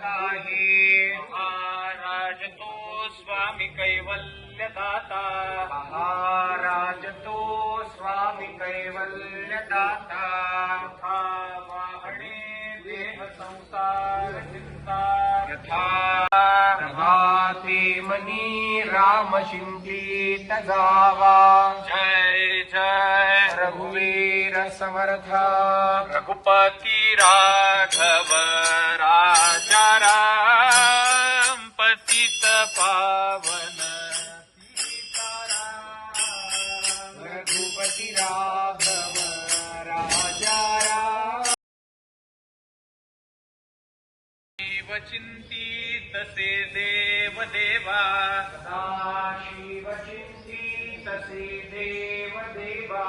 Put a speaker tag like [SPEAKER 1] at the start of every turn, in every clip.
[SPEAKER 1] गाहे हाराजतो स्वामि कैवल्यदाता हाराजतो स्वामि कैवल्यदाता यथा वाहणे देह वासारचिन्ता यथा प्रभाते मनी रामशिन्दी तगा वा जय जय। रघुवीर समर्था। राज। पावन रघुपति राघव राजा चिंतित से देव देवा। शिव चिंतित से देव देवा।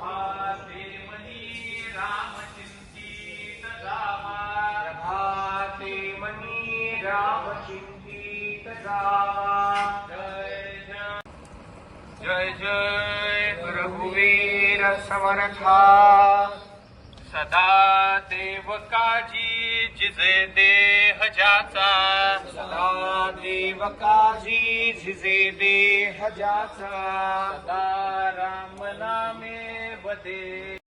[SPEAKER 1] भाते मणि राम चिंतित रामा भाते राम चिंतित जय जय रघुवीर समर्था। सदा देव काजी जिजे देह जाचा। सदा देव काजी जिजे देह जाचा। सदा राम नामे वदे